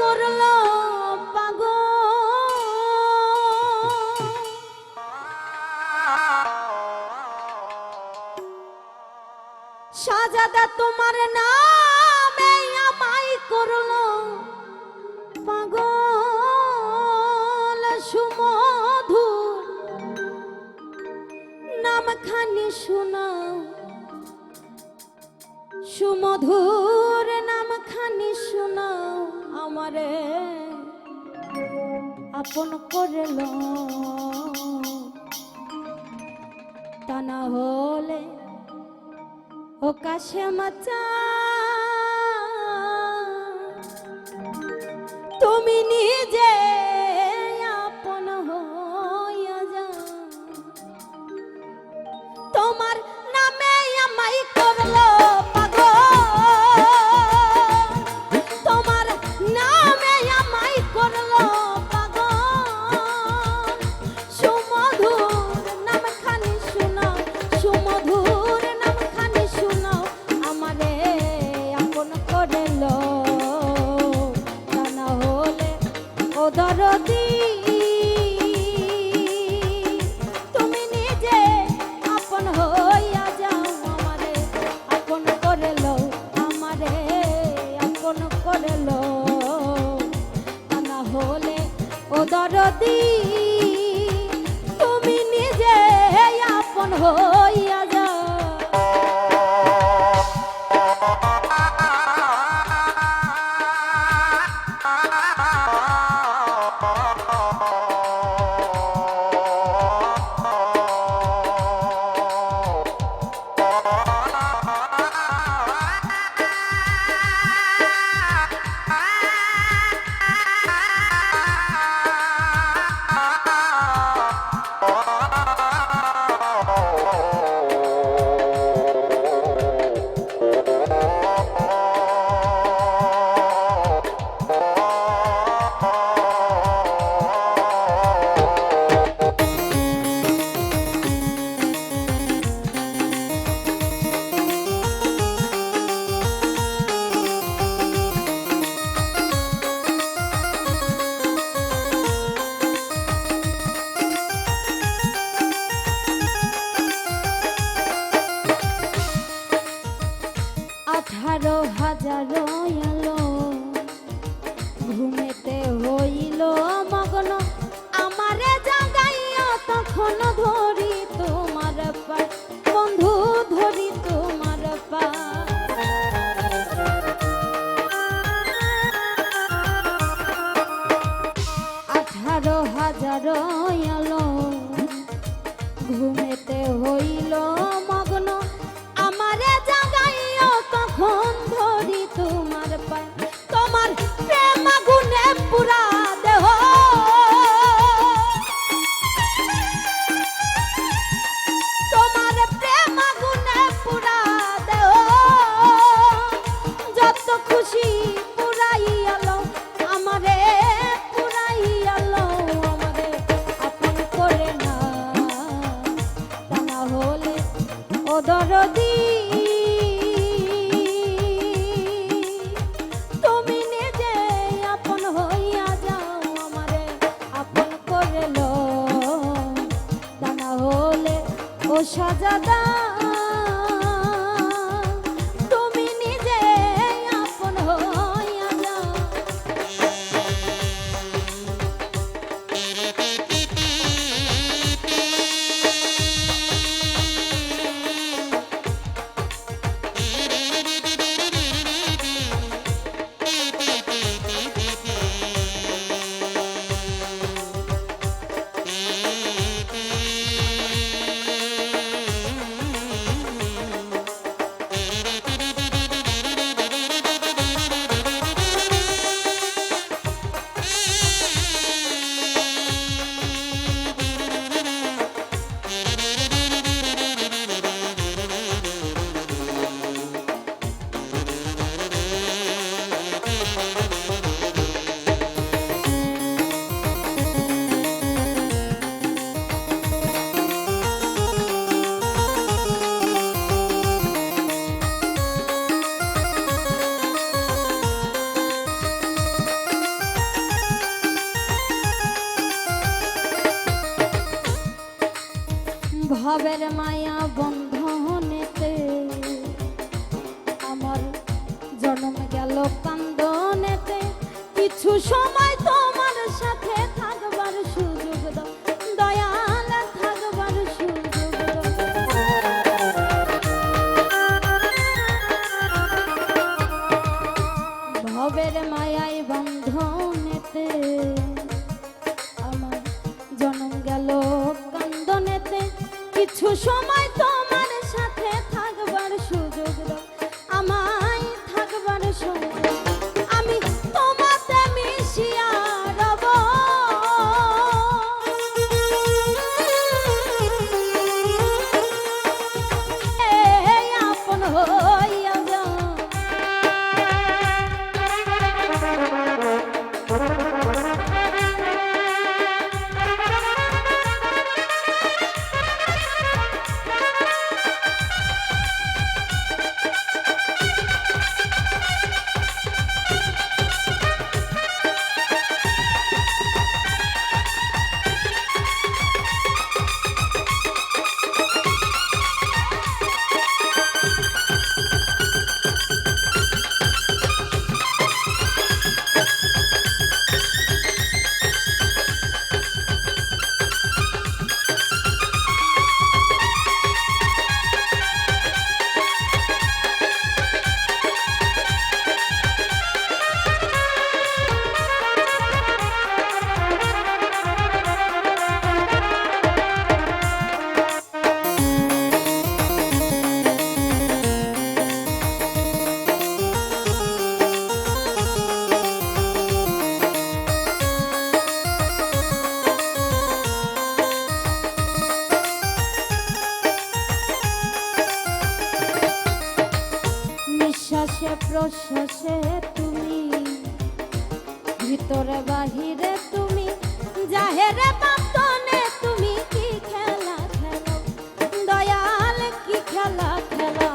করল পাগল। সাজাদা তোমার নামে আমায় করল পাগল সুমধুর নাম খানি শোনাও সুমধুর আমারে আপন করল। তা না হলে ও কাশে মাচা। তুমি নিজে আপন হইয়া যাও। তোমার আপন করে লো তা না হলে ও দরদি তুমি নিজে আপন হইয়া আঠারো হাজার এলো। ঘুমেতে হইল মগ্ন। আমারে জাগাইয়া তখন ধরি তোমার পা বন্ধু, ধরি তোমার পা আঠারো হাজার দরদি। তুমি আপন হইয়া যাও আমারে আপন হলে সাজাদা ভাবের মায়া বন্ধনেতে আমার জন্ম গেল কান্দনেতে কিছু সম নিঃশ্বাসে প্রশ্বাসে তুমি। ভিতরে, বাহিরে তুমি। জাহেরে পাতনে তুমি কি খেলা খেলো? দয়াল, কি খেলা খেলা?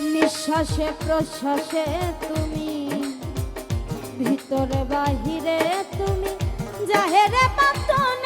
নিঃশ্বাসে, প্রশ্বাসে তুমি। ভিতরে, বাহিরে তুমি। জাহেরে পাতনে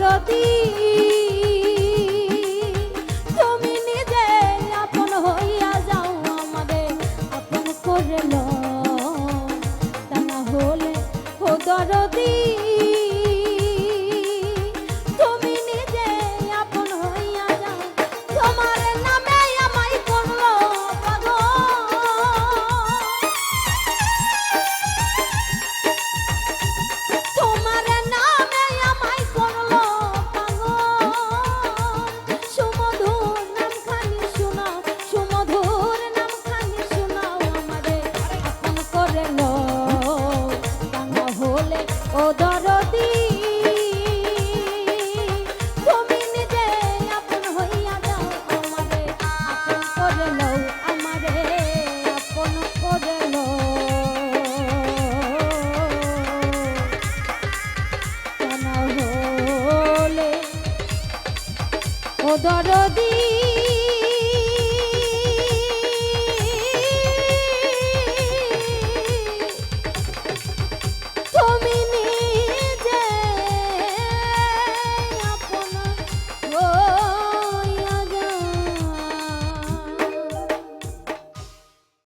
রতি তুমি নিজে আপন হইয়া যাও আমাদের, আপন করে লো তা না হলে ও দরদী